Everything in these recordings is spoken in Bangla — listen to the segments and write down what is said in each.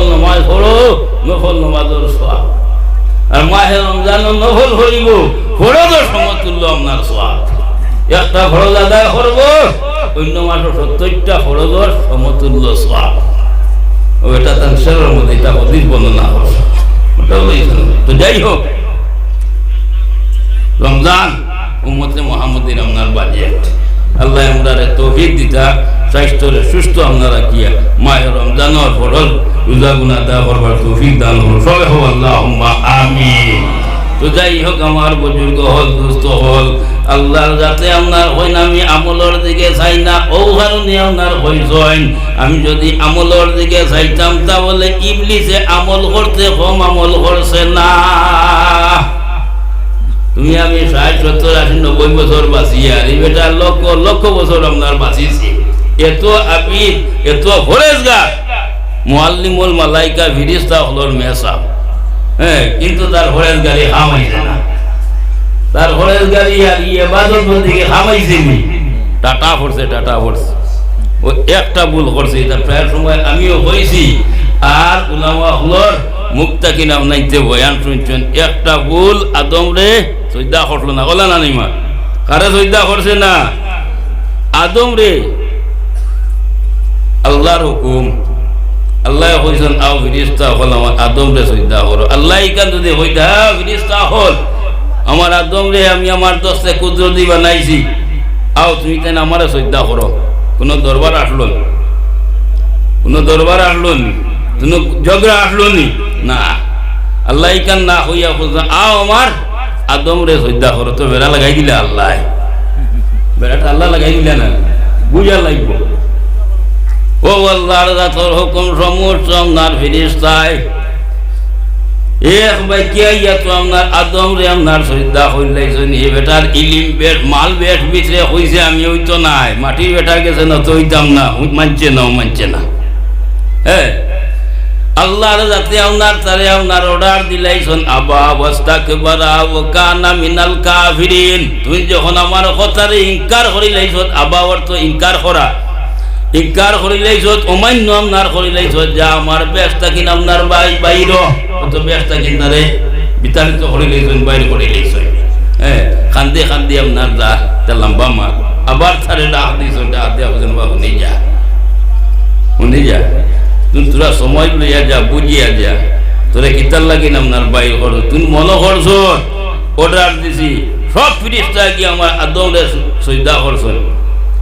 নফল নমাজ পড়ো, নফল নমাজের সোয়াব। আর মাহে রমজান নফল হইব ফরজের সমতুল্য আপনার সোয়াব। একটা ফরজ আদায় করব, অন্য মাসে সত্তরটা ফরজের সমতুল্য সোয়াব। ও এটা তার সেরের মধ্যে এটা অধিক বর্ণনা ওটা তো যাই হোক, রমজান উম্মতে মোহাম্মদিন বাজেট আল্লাহ আমরা তৌফিক দিতা। স্বাস্থ্যরে সুস্থ আপনারা কিয়া। মায়ের রমজানের ফরল রোজা গুণা দা করবার তৌফিক দান হল। সবাই হোক আল্লাহ আমিন। তো যাই হোক আমার বুজুর্গ হল দুস্থ হল আল্লাহর যাতে আপনার হইন, আমি আমলের দিকে চাই না ও কারণে আপনার হইছেন আমি যদি আমলের দিকে চাইতাম, তাহলে ইবলিসে আমল করতে কম আমল করছে না। তুমি আমি ষাট সত্তর আশি নব্বই বছর বাঁচি আর বেটা, লক্ষ লক্ষ বছর আপনার বাঁচিছি। এত আপনি এত ফরেজগা মোয়াল্লিমুল মালাইকা ফিরিস্তা হলর মেসাব হ্যাঁ কিন্তু তার ফরেজ গাড়ি হামাইছে না। তার ফরেজ গাড়ি আর বাদল বন্দিকে হামাইছে নি। টাটা পড়ছে টাটা পড়ছে ও একটা ভুল করছে, এটা প্রায় সময় আমিও হয়েছি আর উলামা হলর মুক্তা কিনাম নাইতে বয়ান শুনছেন। একটা ভুল আদম রে সৈদা করল না ওলা না নিমা। কারে সৈদা করছে না? আদম রে। আল্লাহর হুকুম। আল্লাহ আও ফিরিস্তা হল আমার আদম রে সৈদা করো আল্লাহ যদি হইতা ফিরিস্তা হল। আমার আদম রে আমি আমার বানাইছি। আও তুমি আমারে সৈদা কোনো দরবার আসলো কোনো দরবার আসলো নি? কোনো ঝগড়া আসলো নি? না। আল্লাহ ইকান না হইয়া খুঁজা আও আমার আদম রে সৈদা করো তো বেড়া লাগাই দিলে আল্লাহ। বেড়াটা আল্লাহ লাগাই দিলে না, বুঝা লাগবো। ও আল্লাহর গাছর হুকুম সমস্ত আপনার ফিরিস্তায় এক বাক্যা ইয়া তো আপনার আদম রে আপনার সৈদা হইলাইছেন এ বেটার ইলিম বেশ মাল বেশ বিচরে হইছে, আমি ওই তো নাই। মাটি বেটা গেছে না, তো হইতাম না। মানছে না মানছে না। হ্যাঁ আল্লাহর যাতে আপনার তারে আপনার অর্ডার দিলাইছেন, আবা বস্তাক বারা ও কানা মিনাল কাফিরিন। তুমি যখন আমার কথারে ইনকার করিলাইছত আবা অর্থ ইনকার করা। ইনকার করিলাইছত অমান্য আপনার করিলাইছত যা আমার ব্যস্তা কিন আপনার বাই বাইর তো ব্যস্তা কিন তারে বিতাড়িত করিলাইছেন বাইর করিলাইছেন হ্যাঁ খান্দি খান্দি আপনার যা তা লম্বা মার আবার তারে ডাক দিয়েছেন ডাক দিয়া বলছেন বা শুনি যা। শুনি যা। তুই তোরা সময় লইয়া যা বুঝিয়া যা তোরা কিতার লাগি আপনার বাইর কর তুই মনে করছ অর্ডার দিছি। সব ফিরিস্তা কি আমার আদমরে সৈদা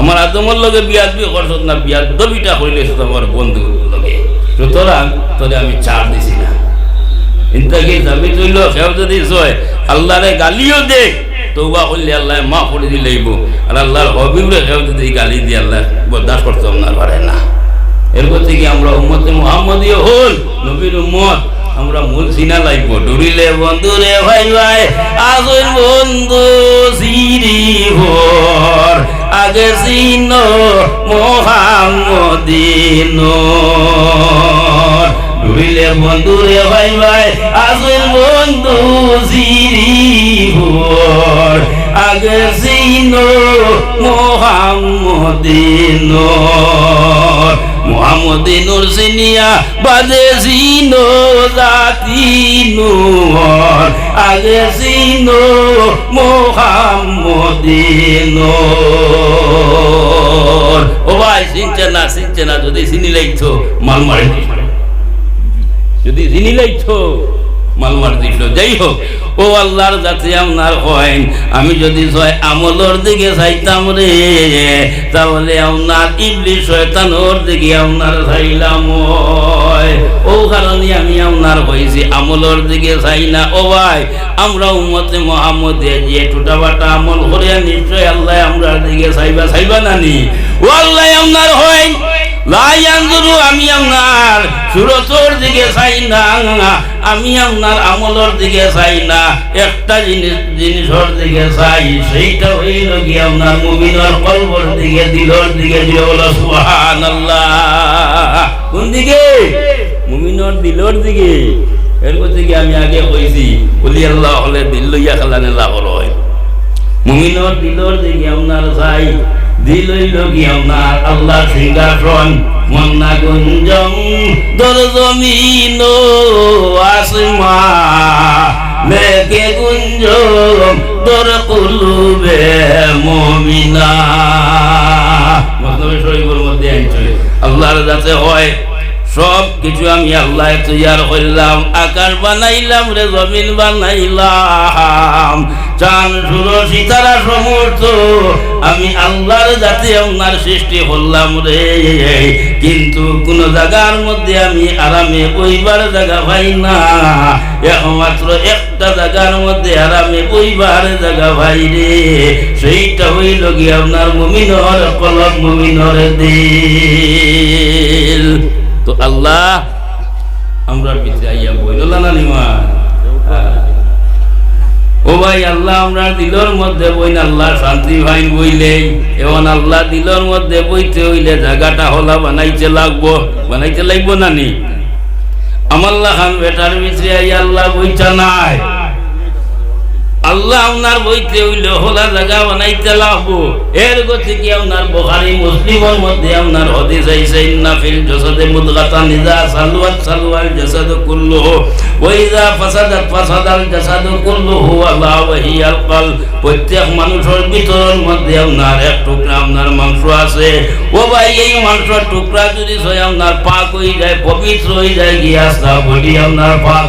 আমার আদমর লগে বিয়াদ বিয়ে করছত না বিয়াদ দবিটা করিলে আমার বন্ধু লগে। সুতরাং তোরে আমি চার দিছি না। ইন্তাকে দাবি তৈল সেও যদি সয় আল্লাহরে গালিও দে তৌবা করলে আল্লাহ মা করে দিলেইব আর আল্লাহর হবিবরে সেও যদি গালি দিয়ে আল্লাহ বরদাস্ত করতে আপনার পারে না। এরপর থেকে আমরা উম্মতে মোহাম্মদীয় হল নবীর উম্মত? আমরা মূল সিনা লাগবো। ডুরিলে বন্ধু রে ভাই ভাই আসল বন্ধু সিরি ভোর। আগে সিন মোহাম্মদিন ডুরিলে বন্ধু রে ভাই ভাই আসল বন্ধু সিরি ভোর। আগে সিন মোহাম্মদিন মোহাম্মদিনুর সিনিয়া বাজে সিনো জাতিনুর আগে সিনো মোহাম্মদিনুর। ও ভাই সিনছে না সিনছে না, যদি চিনি লাইছো, মাল মারি। যদি চিনি লাইছো মাল মার দিল যাই হোক, ও আল্লাহর যাতে আপনার হয় আমি যদি ছয় আমলর দিকে চাইতাম রে, তাহলে আপনার ইবলি শয়তানোর দিকে আপনার চাইলাম ও কারণে আমি আপনার হয়েছি আমলর দিকে চাই না। ও ভাই, আমরা উম্মতে মোহাম্মদে যে টুটা বাটা আমল করে নিশ্চয় আল্লাহ আমরা দিকে চাইবা চাইবা নানি ও আল্লাহ আপনার হয় আমি আপনার সুরতর দিকে চাই না। আমি আপনার আমলর দিকে চাই না। একটা জিনিস, জিনিসের দিকে চাই, সেইটা হইল কি আপনার মুমিনের কলবর দিকে, দিলর দিকে দিয়ে বলো, সুবহানাল্লাহ। কোন দিকে? মুমিনের দিলর দিকে। এর থেকে আমি আগে কইছি, বলি আল্লাহ হলে দিল লইয়া খেলানে লাভ হয়। মুমিনের দিলর দিকে আপনার চাই দিল কি আপনার আল্লাহ সিংহাসন মন্না গুঞ্জম দর জমিন আসমা মেঘে গুঞ্জম দর কুলুবে মমিনা। মতলবে শরীফের মধ্যে আল্লাহর যাতে হয় সব কিছু আমি আল্লাহ তৈয়ার করলাম, আকাশ বানাইলাম, রে জমিন বানাইলাম। চান সুর সীতারা সমর্থ আমি আল্লাহর জাতি আপনার সৃষ্টি করলাম রে। কিন্তু কোন জায়গার মধ্যে আমি আরামে বইবার জায়গা পাই না। একমাত্র একটা জায়গার মধ্যে আরামে বইবার জায়গা পাই রে। সেইটা হইল কি আপনার মুমিনর কলক মুমিনর দিল। তো আল্লাহ, আমরা ভিতরে আইয়া বইল না নিমা ও ভাই, আল্লাহ আমরা দিলর মধ্যে বই না আল্লাহ শান্তি ভাই বইলে। এমন আল্লাহ দিলর মধ্যে বইতে হইলে জায়গাটা হলা বানাইতে লাগবো। বানাইতে লাগবো না নি? আমার খান বেটার ভিতরে আইয়া আল্লাহ বইটা নাই। আল্লাহ আপনার বইতে হইল, হোলা জায়গা বানাইতে লাগবো। এর গতি কি আপনার বোখারি, মুসলিমের মধ্যে আপনার হদিস আইসা ইন্না ফিল জাসাদে মুদগাতান ইযা সালওয়াত সালওয়াল জাসাদু কুল্লুহু, ওয়া ইযা ফাসাদাত ফাসাদাল জাসাদু কুল্লুহু, আল্লাহ ওয়া হিয়াল কলব প্রত্যেক মানুষের ভিতরের মধ্যে আপনার এক টুকরা আপনার মাংস আছে। ও ভাই, এই মাংসের টুকরা যদি সয় আপনার পাক হয়ে যায়, পবিত্র হয়ে যায় গিয়া আস্তা বডি আপনার পাক।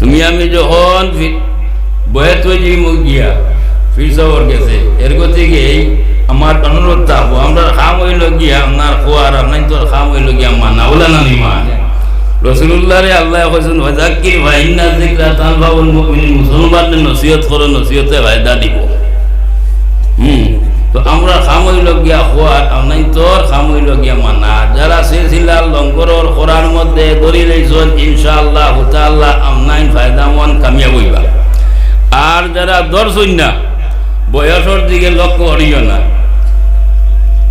তুমি আমি যখন বয়ে তৈরি গিয়া ফিরসাওয়ার গেছে। এর গতিকে আমার অনুরোধ থাকব। আমরা খাম হইল গিয়া আপনার খোয়ার, আপনার তোর খাম হইল গিয়া মানা ওলা না নিমা রসুল্লাহ রে আল্লাহ কি ভাই না যিকরা তানফাউল মুমিনিন মুসলমানদের নসিহত করো, নসিহতে ভাইদা দিব। তো আমরা খাম হইল গিয়া খোয়ার আপনার তোর খাম হইল গিয়া মানা। যারা সিলসিলার লঙ্করর খোরার মধ্যে দড়ি লইছন ইনশাআল্লাহ তাআল্লাহ আমনাইন ফায়দামন কামিয়াব হইবা। আর যারা দর্শন না বয়সর দিকে লক্ষ্য করিও না।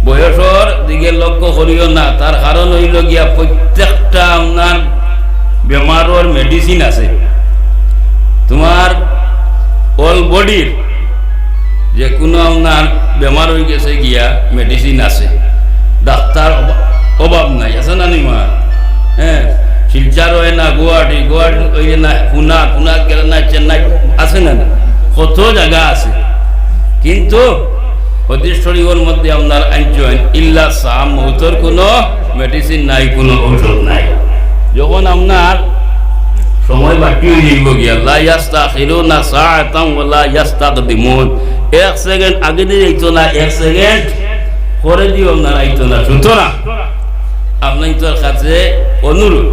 বয়সর দিকে লক্ষ্য করিও না তার কারণ হইল গিয়া প্রত্যেকটা আপনার বেমারের মেডিসিন আছে। তোমার অল বডির যে কোনো আপনার বেমার হয়ে গেছে গিয়া মেডিসিন আছে। ডাক্তার অভাব নাই, আছে না নিমা হ্যাঁ শিলচার হয় না গুয়াহাটি গুয়াহাটি না পুনা পুনা গেলে না চেন্নাই আছে না কত জায়গা আছে। কিন্তু হদিশ্বরীর মধ্যে আপনার আইনজন ইল্লা সাম মৌতর কোনো মেডিসিন নাই, কোনো ঔষধ নাই। যখন আপনার সময় বাকি হয়ে যাইব গিয়া, লা ইয়াস্তাখিরুনা সাআতান ওয়া লা ইয়াস্তাকদিমুন। এক সেকেন্ড আগে দিয়ে যাইতো না, এক সেকেন্ড পরে দিও না আইতো না সুতরাং আপনার তোর কাছে অনুরোধ।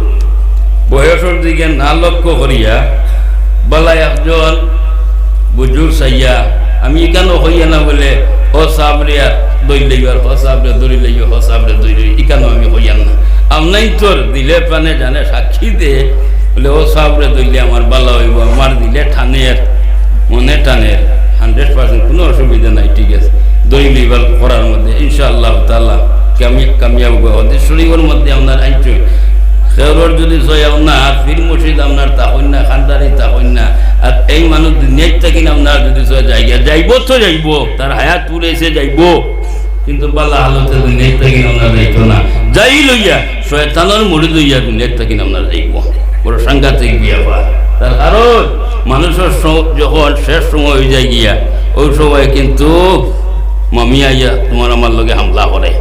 বয়সের দিকে না লক্ষ্য করিয়া বলা একজন বুজুর সাইয়া, আমি কেন হইয়া না বলে, ও সাবরিয়া দই লইবার হ সাবরে দড়ি লইব হ সাবরে দই লই ইকানো আমি হইয়া না? আমনাই তোর দিলে প্রাণে জানে, সাক্ষী দে, বলে, ও সাবরে দইলে আমার বালা হইব, আমার দিলে ঠানের, মনে টানের হান্ড্রেড পার্সেন্ট কোনো অসুবিধা নাই, ঠিক আছে। দই লইবার করার মধ্যে ইনশাআল্লাহ তাল্লাহ কামি, কামিয়াব হতে শরীরের মধ্যে আপনার আইচ খেরর যদি সয় আপনার ফির মুর্শিদ আপনার তাহন না, খানদারি তাহন না। আর এই মানুষ দুনিয়ার থাকি আপনার, যদি যাইয়া যাইব তো যাইব। তার হায়াত পুরেছে যাইব। কিন্তু বালা হালতে দুনিয়ার থাকি আপনার, যাইতো না। যাই লইয়া, শয়তানোর মুড়ি লইয়া দুনিয়ার থাকি আপনার, যাইব। বড় সাংঘাতিক বিয়া তার কারণ মানুষের যখন শেষ সময় হয়ে যায় গিয়া, ওই সময় কিন্তু মামিয়া ইয়া তোমার আমার লগে হামলা করে।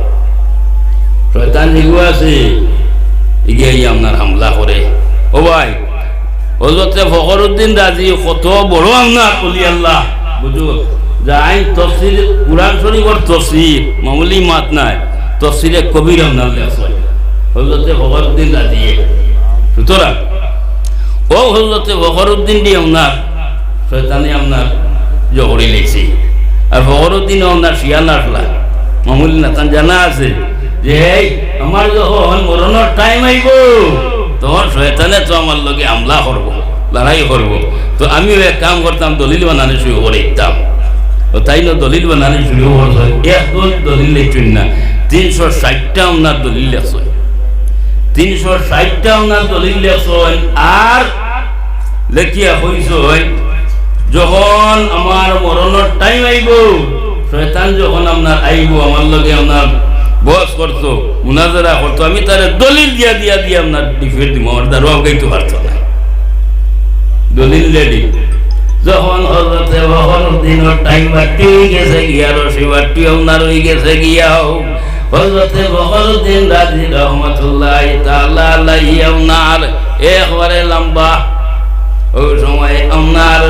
শয়তান আছে, এগিয়ে আপনার হামলা করে। ও ভাই হজরতে ফখরুদ্দিন রাজি, কত বড় আপনার অলি আল্লাহ। বুঝো যাই তফসির কোরআন শরীফর তফসির মামুলি মাত নাই তফসিরে কবির লেখা হজরতে ফখরুদ্দিন রাজি। সুতরাং ও হজরতে ফখরুদ্দিন দিয়ে আপনার শয়তানে আপনার জহরি লেগছি। আর ফখরুদ্দিন আপনার শিয়াল আসলা মামুলি নাতান জানা আছে যে, এই, আমার যখন মরণের টাইম আইব, তখন শয়তানে তো আমার লগে হামলা করব, লড়াই করব। তো আমিও এক কাম করতাম, দলিল বানানো শুরু করে দিতাম তো তাই না দলিল বানানো শুরু করছে? একদম দলিল লেখছেন না। তিনশো ষাটটা আপনার দলিল লেখছেন তিনশো ষাটটা আপনার দলিল লেখছেন আর লেখিয়া হইছেন, যখন আমার মরণের টাইম আইব, শয়তান যখন আপনার আইব, আমার লগে আপনার বস করতো মুনাজারা করতো আমি তারে দলিল দিয়া দিয়া দিয়া আপনার ডিফেট দিব আমার দ্বারা গাইতে পারতো না। দলিল রেডি যখন হজরতে বহরুদ্দিনের টাইম বাটি গেছে গিয়া রসি বাটি আপনার হয়ে গেছে গিয়াও হজরতে বহরুদ্দিন রাজি রহমতুল্লাহ তাআলা আলাইহি আপনার একবারে লম্বা ওই সময় আপনার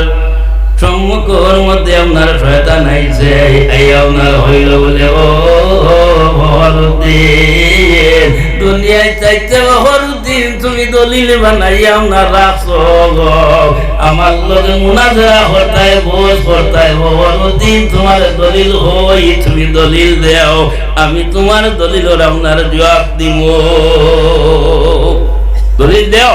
সম্মুখের মধ্যে আপনার শয়তান আইছে এই আপনার হইল বলে ও বহরুদ্দিন দুনিয়ায় চাইতে বহরুদ্দিন তুমি দলিল বানাই আপনার রাখছো গো। আমার লগে মুনাজা হতায় বোঝ হতায় বহরুদ্দিন তোমার দলিল হই, তুমি দলিল দেও, আমি তোমার দলিল আপনার জবাব দিব দলিল দেও?